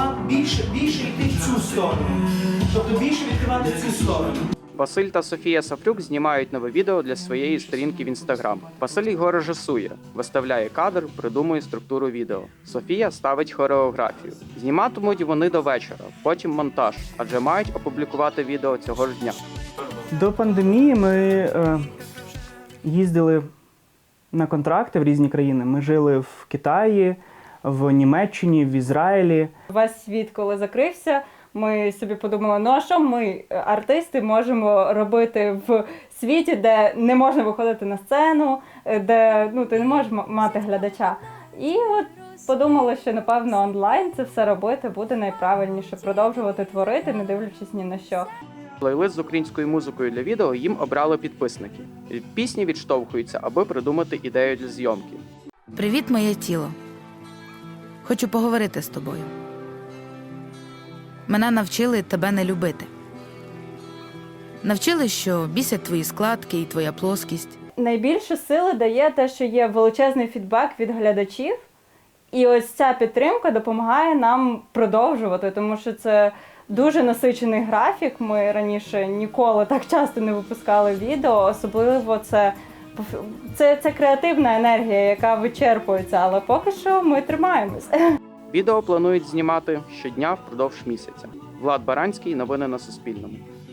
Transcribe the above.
почала більше, більше йти в цю сторону. Тобто більше відкривати цю сторону. Василь та Софія Сафрюк знімають нове відео для своєї сторінки в інстаграм. Василь його режисує, виставляє кадр, придумує структуру відео. Софія ставить хореографію. Зніматимуть вони до вечора, потім монтаж, адже мають опублікувати відео цього ж дня. До пандемії ми е, їздили на контракти в різні країни. Ми жили в Китаї, в Німеччині, в Ізраїлі. Весь світ, коли закрився, ми собі подумали, ну а що ми, е, артисти, можемо робити в світі, де не можна виходити на сцену, е, де ну, ти не можеш мати глядача. І от подумали, що напевно онлайн це все робити буде найправильніше, продовжувати творити, не дивлячись ні на що. Плейлист з українською музикою для відео їм обрали підписники. Пісні відштовхуються, аби придумати ідею для зйомки. Привіт, моє тіло. Хочу поговорити з тобою. Мене навчили тебе не любити. Навчили, що бісять твої складки і твоя плоскість. Найбільше сили дає те, що є величезний фідбек від глядачів, і ось ця підтримка допомагає нам продовжувати, тому що це дуже насичений графік. Ми раніше ніколи так часто не випускали відео, особливо це. Це, це креативна енергія, яка вичерпується, але поки що ми тримаємось. Відео планують знімати щодня впродовж місяця. Влад Баранський, новини на Суспільному.